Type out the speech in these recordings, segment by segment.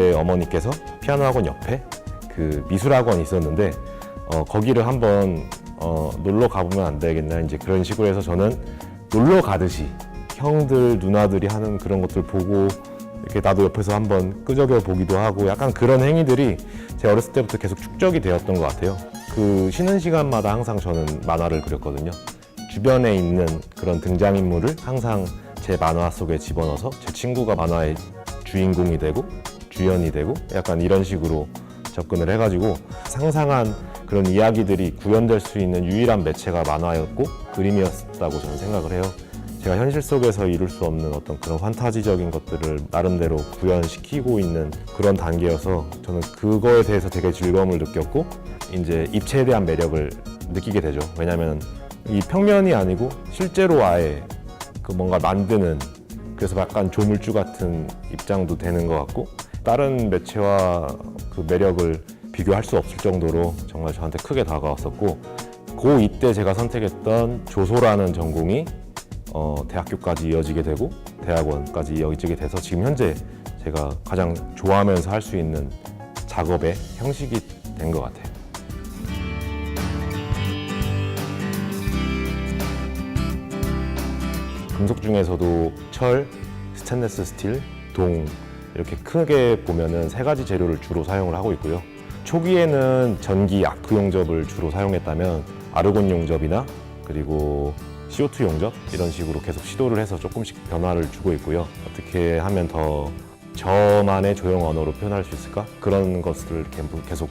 어머니께서 피아노 학원 옆에 그 미술 학원이 있었는데 어, 거기를 한번 어, 놀러 가보면 안 되겠나 이제 그런 식으로 해서 저는 놀러 가듯이 형들 누나들이 하는 그런 것들 보고 이렇게 나도 옆에서 한번 끄적여 보기도 하고 약간 그런 행위들이 제 어렸을 때부터 계속 축적이 되었던 것 같아요. 그 쉬는 시간마다 항상 저는 만화를 그렸거든요. 주변에 있는 그런 등장인물을 항상 제 만화 속에 집어넣어서 제 친구가 만화의 주인공이 되고 주연이 되고 약간 이런 식으로 접근을 해가지고 상상한 그런 이야기들이 구현될 수 있는 유일한 매체가 만화였고 그림이었다고 저는 생각을 해요. 제가 현실 속에서 이룰 수 없는 어떤 그런 환타지적인 것들을 나름대로 구현시키고 있는 그런 단계여서 저는 그거에 대해서 되게 즐거움을 느꼈고 이제 입체에 대한 매력을 느끼게 되죠. 왜냐하면 이 평면이 아니고 실제로 아예 그 뭔가 만드는 그래서 약간 조물주 같은 입장도 되는 것 같고 다른 매체와 그 매력을 비교할 수 없을 정도로 정말 저한테 크게 다가왔었고 고 이때 제가 선택했던 조소라는 전공이 어, 대학교까지 이어지게 되고 대학원까지 이어지게 돼서 지금 현재 제가 가장 좋아하면서 할 수 있는 작업의 형식이 된 것 같아요. 금속 중에서도 철, 스테인레스 스틸, 동 이렇게 크게 보면은 세 가지 재료를 주로 사용을 하고 있고요. 초기에는 전기 아크 용접을 주로 사용했다면 아르곤 용접이나 그리고 CO2 용접 이런 식으로 계속 시도를 해서 조금씩 변화를 주고 있고요. 어떻게 하면 더 저만의 조형 언어로 표현할 수 있을까? 그런 것들을 계속-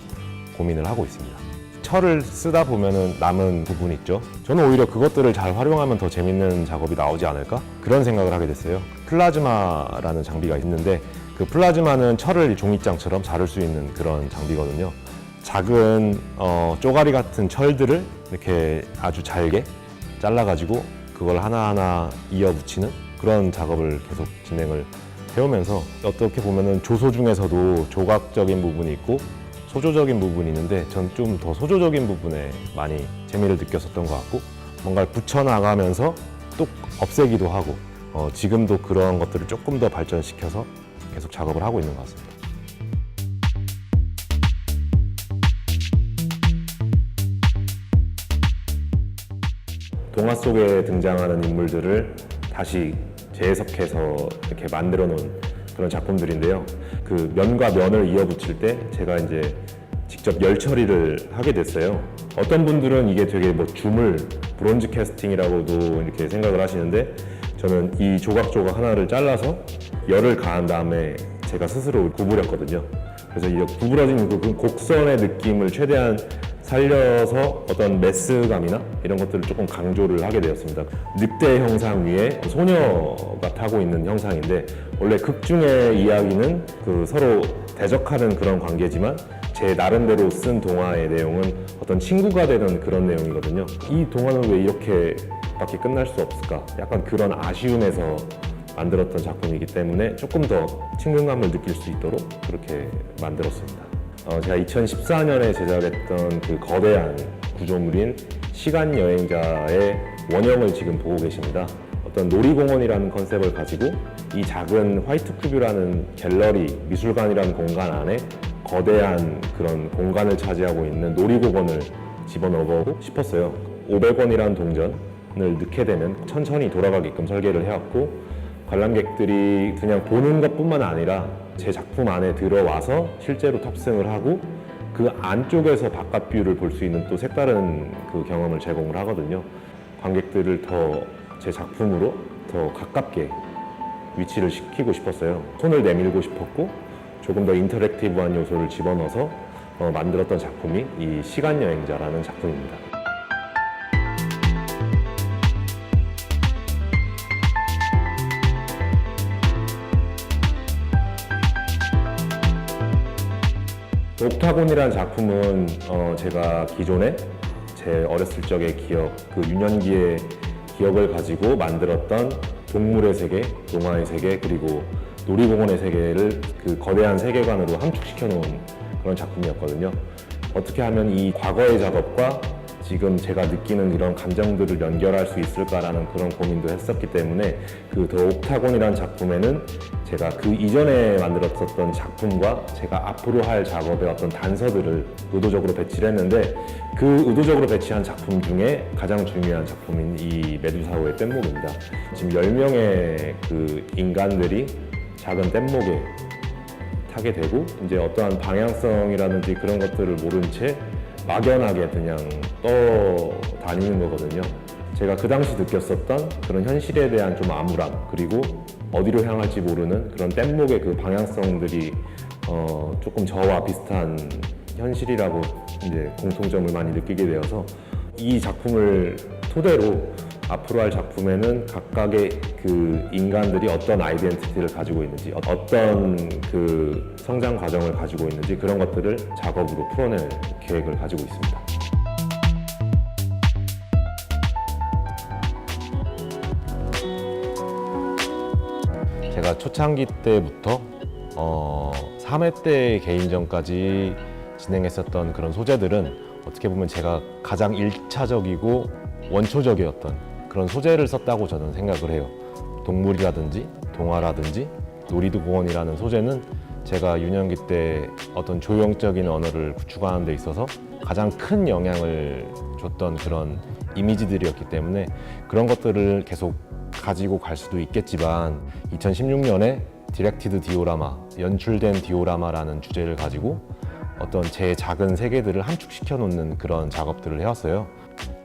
고민을 하고 있습니다. 철을 쓰다 보면은 남은 부분 있죠. 저는 오히려 그것들을 잘 활용하면 더 재밌는 작업이 나오지 않을까? 그런 생각을 하게 됐어요. 플라즈마라는 장비가 있는데 그 플라즈마는 철을 종이장처럼 자를 수 있는 그런 장비거든요. 작은 어, 쪼가리 같은 철들을 이렇게 아주 잘게 잘라가지고 그걸 하나하나 이어 붙이는 그런 작업을 계속 진행을 해오면서 어떻게 보면은 조소 중에서도 조각적인 부분이 있고 소조적인 부분이 있는데 전 좀 더 소조적인 부분에 많이 재미를 느꼈었던 것 같고 뭔가를 붙여나가면서 또 없애기도 하고 어, 지금도 그런 것들을 조금 더 발전시켜서 계속 작업을 하고 있는 것 같습니다. 동화 속에 등장하는 인물들을 다시 재해석해서 이렇게 만들어 놓은 그런 작품들인데요. 그 면과 면을 이어붙일 때 제가 이제 직접 열 처리를 하게 됐어요. 어떤 분들은 이게 되게 뭐 주물 브론즈 캐스팅이라고도 이렇게 생각을 하시는데 저는 이 조각조각 하나를 잘라서 열을 가한 다음에 제가 스스로 구부렸거든요. 그래서 이 구부러진 그 곡선의 느낌을 최대한 살려서 어떤 메스감이나 이런 것들을 조금 강조를 하게 되었습니다. 늑대 형상 위에 소녀가 타고 있는 형상인데 원래 극 중의 이야기는 그 서로 대적하는 그런 관계지만 제 나름대로 쓴 동화의 내용은 어떤 친구가 되는 그런 내용이거든요. 이 동화는 왜 이렇게 밖에 끝날 수 없을까? 약간 그런 아쉬움에서 만들었던 작품이기 때문에 조금 더 친근감을 느낄 수 있도록 그렇게 만들었습니다. 어, 제가 2014년에 제작했던 그 거대한 구조물인 시간 여행자의 원형을 지금 보고 계십니다. 어떤 놀이공원이라는 컨셉을 가지고 이 작은 화이트 큐브라는 갤러리 미술관이라는 공간 안에 거대한 그런 공간을 차지하고 있는 놀이공원을 집어넣어보고 싶었어요. 500원이라는 동전 을 넣게 되면 천천히 돌아가게끔 설계를 해왔고 관람객들이 그냥 보는 것뿐만 아니라 제 작품 안에 들어와서 실제로 탑승을 하고 그 안쪽에서 바깥 뷰를 볼 수 있는 또 색다른 그 경험을 제공을 하거든요. 관객들을 더 제 작품으로 더 가깝게 위치를 시키고 싶었어요. 손을 내밀고 싶었고 조금 더 인터랙티브한 요소를 집어넣어서 어, 만들었던 작품이 이 시간 여행자라는 작품입니다. 옥타곤이라는 작품은 어, 제가 기존에 제 어렸을 적의 기억, 그 유년기의 기억을 가지고 만들었던 동물의 세계, 동화의 세계, 그리고 놀이공원의 세계를 그 거대한 세계관으로 함축시켜 놓은 그런 작품이었거든요. 어떻게 하면 이 과거의 작업과 지금 제가 느끼는 이런 감정들을 연결할 수 있을까라는 그런 고민도 했었기 때문에 그 더 옥타곤이라는 작품에는 제가 그 이전에 만들었었던 작품과 제가 앞으로 할 작업의 어떤 단서들을 의도적으로 배치를 했는데 그 의도적으로 배치한 작품 중에 가장 중요한 작품인 이 메두사호의 뗏목입니다. 지금 10명의 그 인간들이 작은 뗏목에 타게 되고 이제 어떠한 방향성이라든지 그런 것들을 모른 채 막연하게 그냥 떠 다니는 거거든요. 제가 그 당시 느꼈었던 그런 현실에 대한 좀 암울함 그리고 어디로 향할지 모르는 그런 뗏목의 그 방향성들이 어 조금 저와 비슷한 현실이라고 이제 공통점을 많이 느끼게 되어서 이 작품을 토대로 앞으로 할 작품에는 각각의 그 인간들이 어떤 아이덴티티를 가지고 있는지 어떤 그 성장 과정을 가지고 있는지 그런 것들을 작업으로 풀어낼 계획을 가지고 있습니다. 제가 초창기 때부터 어, 3회 때 개인전까지 진행했었던 그런 소재들은 어떻게 보면 제가 가장 일차적이고 원초적이었던 그런 소재를 썼다고 저는 생각을 해요. 동물이라든지 동화라든지 놀이도 공원이라는 소재는 제가 유년기 때 어떤 조형적인 언어를 구축하는 데 있어서 가장 큰 영향을 줬던 그런 이미지들이었기 때문에 그런 것들을 계속 가지고 갈 수도 있겠지만 2016년에 디렉티드 디오라마, 연출된 디오라마라는 주제를 가지고 어떤 제 작은 세계들을 함축시켜 놓는 그런 작업들을 해왔어요.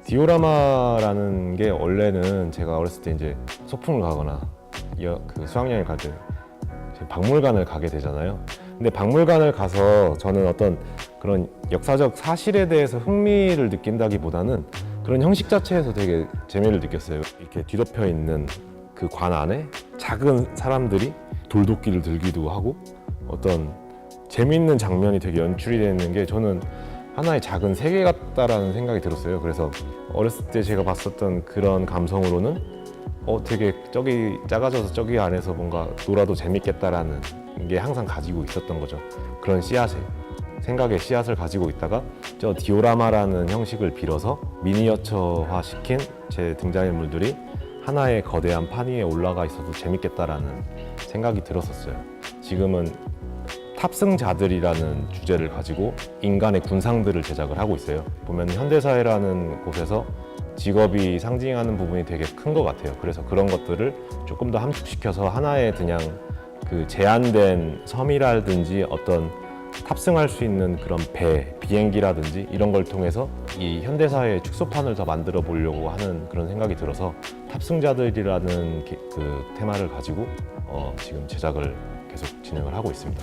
디오라마라는 게 원래는 제가 어렸을 때 이제 소풍을 가거나 여- 그 수학여행 갈때 박물관을 가게 되잖아요. 근데 박물관을 가서 저는 어떤 그런 역사적 사실에 대해서 흥미를 느낀다기보다는 그런 형식 자체에서 되게 재미를 느꼈어요. 이렇게 뒤덮여 있는 그 관 안에 작은 사람들이 돌도끼를 들기도 하고 어떤 재미있는 장면이 되게 연출이 되는 게 저는 하나의 작은 세계 같다라는 생각이 들었어요. 그래서 어렸을 때 제가 봤었던 그런 감성으로는 어 되게 저기 작아져서 저기 안에서 뭔가 놀아도 재밌겠다라는 게 항상 가지고 있었던 거죠. 그런 씨앗을 생각의 씨앗을 가지고 있다가 저 디오라마라는 형식을 빌어서 미니어처화 시킨 제 등장인물들이 하나의 거대한 판 위에 올라가 있어도 재밌겠다라는 생각이 들었었어요. 지금은 탑승자들이라는 주제를 가지고 인간의 군상들을 제작을 하고 있어요. 보면 현대사회라는 곳에서 직업이 상징하는 부분이 되게 큰 것 같아요. 그래서 그런 것들을 조금 더 함축시켜서 하나의 그냥 그 제한된 섬이라든지 어떤 탑승할 수 있는 그런 배, 비행기라든지 이런 걸 통해서 이 현대사회의 축소판을 더 만들어 보려고 하는 그런 생각이 들어서 탑승자들이라는 게- 그 테마를 가지고 어, 지금 제작을 계속 진행을 하고 있습니다.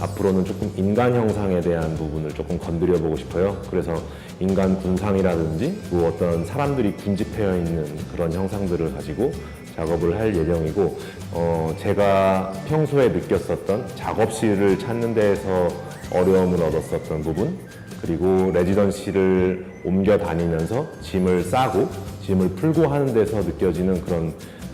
앞으로는 조금 인간 형상에 대한 부분을 조금 건드려 보고 싶어요. 그래서 인간 군상이라든지 뭐 어떤 사람들이 군집해 있는 그런 형상들을 가지고 작업을 할 예정이고 어, 제가 평소에 느꼈었던 작업실을 찾는 데에서 어려움을 얻었었던 부분 그리고 레지던시를 옮겨 다니면서 짐을 싸고 짐을 풀고 하는 데서 느껴지는 그런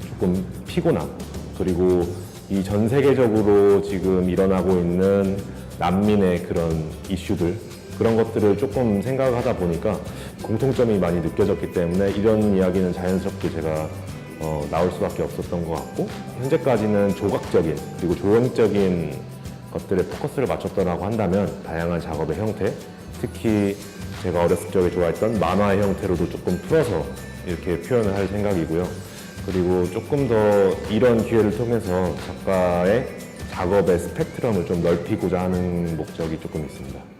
조금 피곤함. 그리고 이 전 세계적으로 지금 일어나고 있는 난민의 그런 이슈들 그런 것들을 조금 생각하다 보니까 공통점이 많이 느껴졌기 때문에 이런 이야기는 자연스럽게 제가 어, 나올 수밖에 없었던 것 같고 현재까지는 조각적인 그리고 조형적인 것들에 포커스를 맞췄더라고 한다면 다양한 작업의 형태 특히 제가 어렸을 적에 좋아했던 만화의 형태로도 조금 풀어서 이렇게 표현을 할 생각이고요. 그리고 조금 더 이런 기회를 통해서 작가의 작업의 스펙트럼을 좀 넓히고자 하는 목적이 조금 있습니다.